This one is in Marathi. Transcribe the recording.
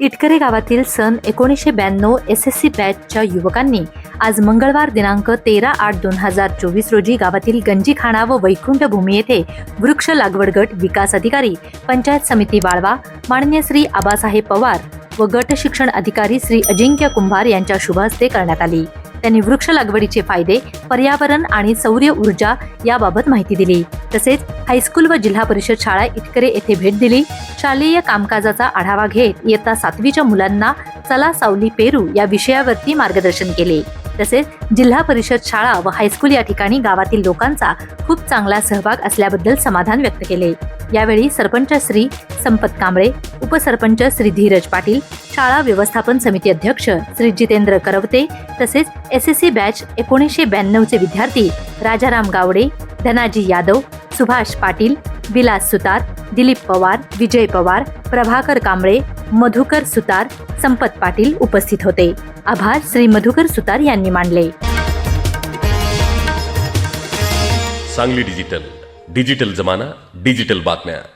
इटकरे गावातील सन एकोणीसशे ब्याण्णव एस एस सी बॅचच्या युवकांनी आज मंगळवार दिनांक तेरा आठ दोन हजार चोवीस रोजी गावातील गंजीखाणा व वैकुंठ भूमी येथे वृक्ष लागवड गट विकास अधिकारी पंचायत समिती वाळवा माननीय श्री आबासाहेब पवार व गट शिक्षण अधिकारी श्री अजिंक्य कुंभार यांच्या शुभहस्ते करण्यात आली. त्यांनी वृक्ष लागवडीचे फायदे पर्यावरण आणि सौर्य ऊर्जा याबाबत माहिती दिली. तसेच हायस्कूल व जिल्हा परिषद शाळा इटकरे येथे भेट दिली. शालेय कामकाजाचा आढावा घेत इयत्ता सातवीच्या मुलांना चला सावली पेरू या विषयावरती मार्गदर्शन केले. तसेच जिल्हा परिषद शाळा व हायस्कूल या ठिकाणी गावातील लोकांचा खूप चांगला सहभाग असल्याबद्दल समाधान व्यक्त केले. यावेळी सरपंच श्री संपत कांबळे उपसरपंच श्री धीरज पाटील शाळा व्यवस्थापन समिती अध्यक्ष श्री जितेंद्र करवते तसेच एस एस सी बॅच एकोणीसशे ब्याण्णवचे विद्यार्थी राजाराम गावडे धनाजी यादव सुभाष पाटील विलास सुतार दिलीप पवार विजय पवार प्रभाकर कांबळे मधुकर सुतार संपत पाटील उपस्थित होते. आभार श्री मधुकर सुतार यांनी मानले. सांगली डिजिटल. डिजिटल जमाना डिजिटल बातम्या.